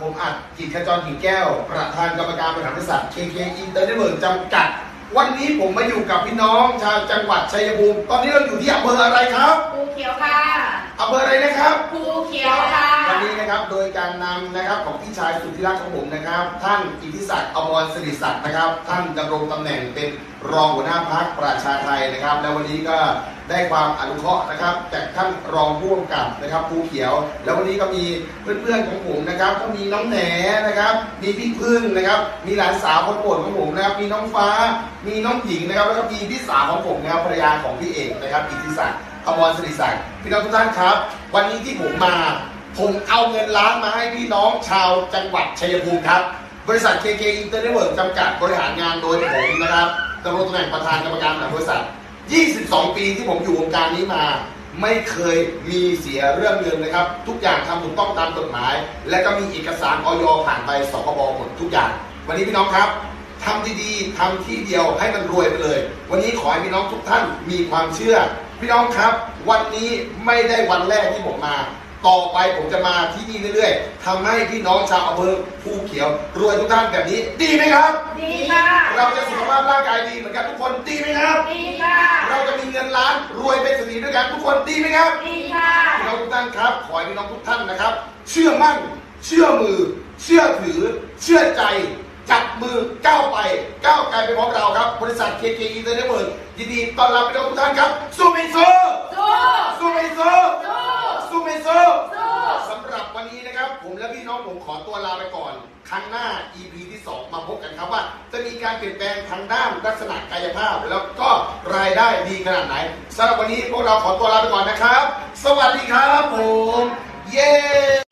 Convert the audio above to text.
ผมอัดกิจขจรกิ่งแก้ว ประธานกรรมการบริหารบริษัท KK Entertainment จำกัด วันนี้ผมมาอยู่กับพี่น้องชาวจังหวัดชัยภูมิ ตอนนี้เราอยู่ที่อำเภออะไรครับภูเขียวค่ะอำเภออะไรนะครับภูเขียวค่ะ วันนี้นะครับโดยการนำนะครับของพี่ชายสุดที่รักของผมนะครับ ท่านอิทธิศักดิ์อมรสิริศักดิ์นะครับ ท่านดำรงตำแหน่งเป็นรองหัวหน้าพักประชาไทยนะครับ และวันนี้ก็ ได้ความอนุเคราะห์นะครับ จากท่านรองผู้กำกับนะครับภูเขียว แล้ววันนี้ก็มีเพื่อนๆของผมนะครับ ก็มีน้องแหนนะครับ มีพี่พึ่งนะครับ มีหลานสาวคนโปรดของผมนะครับ มีน้องฟ้า มีน้องหญิงนะครับ แล้วก็มีพี่สาวของผมนะครับภรรยาของพี่เอกนะครับอิทธิศักดิ์อมรสิริศักดิ์พี่น้องทุกท่านครับ วันนี้ที่ผมมา ผมเอาเงินล้านมาให้พี่น้องชาวจังหวัดชัยภูมิครับ บริษัท KK Inter Network จำกัดบริหารงานโดยผมนะครับดำรงตำแหน่งประธานกรรมการบริษัท 22 ปีที่ผมอยู่วงการนี้มา ไม่เคยมีเสียเรื่องเงินนะครับ ทุกอย่างทำถูกต้องตามกฎหมาย และก็มีเอกสารออยผ่านไปสคบหมดทุกอย่าง วันนี้พี่น้องครับทำดีๆทำที่เดียวให้มันรวยไปเลย วันนี้ขอให้พี่น้องทุกท่านมีความเชื่อ พี่น้องครับ วันนี้ไม่ได้วันแรกที่ผมมา ต่อไปผมจะมาที่นี่เรื่อยๆทำให้พี่น้องชาวอำเภอภูเขียว รวยทุกท่านแบบนี้ ดีไหมครับ ดีค่ะเราจะสุขภาพร่างกายดีเหมือนกันทุกคนดีไหมครับ ดีค่ะเราจะมีเงินล้านรวยเป็นเศรษฐีด้วยกันทุกคนดีไหมครับดีค่ะพี่น้องทุกท่านครับ ขอให้พี่น้องทุกท่านนะครับ เชื่อมั่น เชื่อมือ เชื่อถือ เชื่อใจจับมือก้าวไปก้าวไกลไปพร้อมเราครับ บริษัท KK Entertainment ยินดีต้อนรับพี่น้องทุกท่านครับ สู้ไม่สู้สู้สู้ไม่สู้ สู้ สู้ไม่สู้ สู้ สำหรับวันนี้นะครับ ผมและพี่น้องผม ขอตัวลาไปก่อน ครั้งหน้า EP ที่ 2 มาพบกันครับว่า จะมีการเปลี่ยนแปลงทางด้านลักษณะกายภาพ แล้วก็รายได้ดีขนาดไหนสำหรับวันนี้พวกเราขอตัวลาไปก่อนนะครับ สวัสดีครับผม เย้